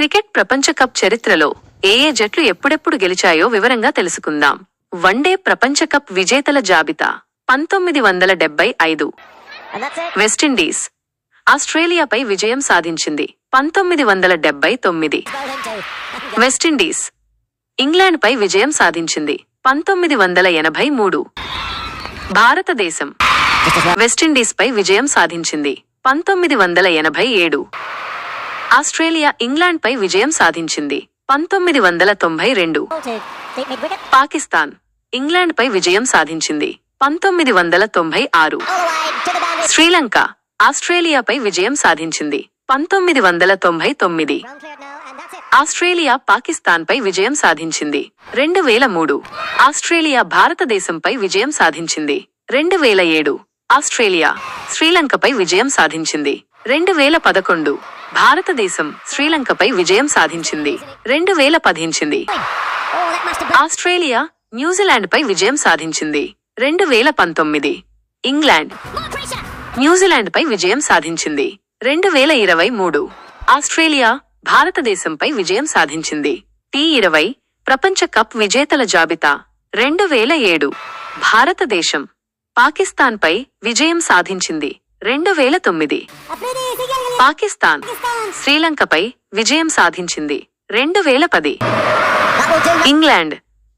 Cricket ప్రపంచ cup చరిత్రలో ఏ ఏ జట్లు ఎప్పుడెప్పుడు గెలిచాయో వివరంగా తెలుసుకుందాం. వన్డే ప్రపంచ కప్ విజేతల జాబితా. పంతొమ్మిది వందల డెబ్బై ఐదు. వెస్టిండీస్ ఆస్ట్రేలియాపై విజయం సాధించింది. పంతొమ్మిది వందల డెబ్బై తొమ్మిది. వెస్టిండీస్ ఇంగ్లాండ్పై విజయం సాధించింది. పంతొమ్మిది వందల ఎనభై మూడు. భారతదేశం. వెస్టిండీస్పై విజయం సాధించింది. పంతొమ్మిది వందల ఎనభై ఏడు. ఆస్ట్రేలియా ఇంగ్లాండ్పై విజయం సాధించింది. పంతొమ్మిది వందల తొంభై రెండు. పాకిస్తాన్ ఇంగ్లాండ్పై విజయం సాధించింది. పంతొమ్మిది వందల తొంభై ఆరు. శ్రీలంక ఆస్ట్రేలియాపై విజయం సాధించింది. పంతొమ్మిది వందల తొంభై తొమ్మిది. ఆస్ట్రేలియా పాకిస్తాన్ పై ఆస్ట్రేలియా పాకిస్తాన్పై విజయం సాధించింది. రెండు వేల మూడు. ఆస్ట్రేలియా భారతదేశంపై విజయం సాధించింది. రెండు వేల ఏడు. ఆస్ట్రేలియా శ్రీలంకపై విజయం సాధించింది. రెండు వేల పదకొండు. భారతదేశం శ్రీలంకపై విజయం సాధించింది. రెండు వేల పదించింది. ఆస్ట్రేలియా న్యూజిలాండ్పై విజయం సాధించింది. రెండు వేల పంతొమ్మిది. ఇంగ్లాండ్ న్యూజిలాండ్పై విజయం సాధించింది. రెండు వేల ఇరవై మూడు. ఆస్ట్రేలియా భారతదేశంపై విజయం సాధించింది. టీ ఇరవై ప్రపంచ కప్ విజేతల జాబితా. రెండు వేల ఏడు. భారతదేశం పాకిస్తాన్పై విజయం సాధించింది. రెండు వేల తొమ్మిది. పాకిస్తాన్ శ్రీలంకపై విజయం సాధించింది. రెండు వేల పది. ఇంగ్లాండ్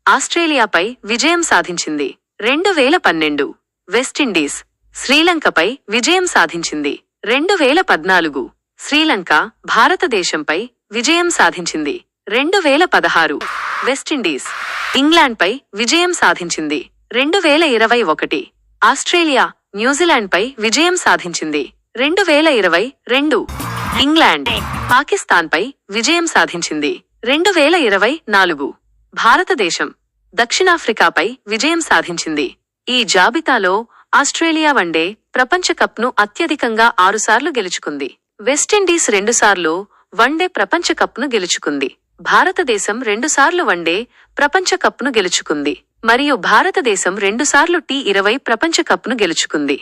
ఆస్ట్రేలియాపై విజయం సాధించింది. రెండు వేల పన్నెండు. వెస్టిండీస్ శ్రీలంకపై విజయం సాధించింది. రెండు వేల పద్నాలుగు. శ్రీలంక భారతదేశంపై విజయం సాధించింది. రెండు వేల పదహారు. వెస్టిండీస్ ఇంగ్లాండ్పై విజయం సాధించింది. రెండు వేల ఇరవై ఒకటి. ఆస్ట్రేలియా న్యూజిలాండ్పై విజయం సాధించింది. రెండు వేల ఇరవై రెండు ఇంగ్లాండ్ పాకిస్తాన్పై విజయం సాధించింది. రెండు వేల ఇరవై నాలుగు భారతదేశం దక్షిణాఫ్రికాపై విజయం సాధించింది. ఈ జాబితాలో ఆస్ట్రేలియా వన్డే ప్రపంచ కప్ను అత్యధికంగా ఆరుసార్లు గెలుచుకుంది. వెస్టిండీస్ రెండుసార్లు వన్డే ప్రపంచ కప్ను గెలుచుకుంది. భారతదేశం రెండుసార్లు వన్డే ప్రపంచ కప్ను గెలుచుకుంది. మరియు భారతదేశం రెండుసార్లు టీ ఇరవై ప్రపంచ కప్ను గెలుచుకుంది.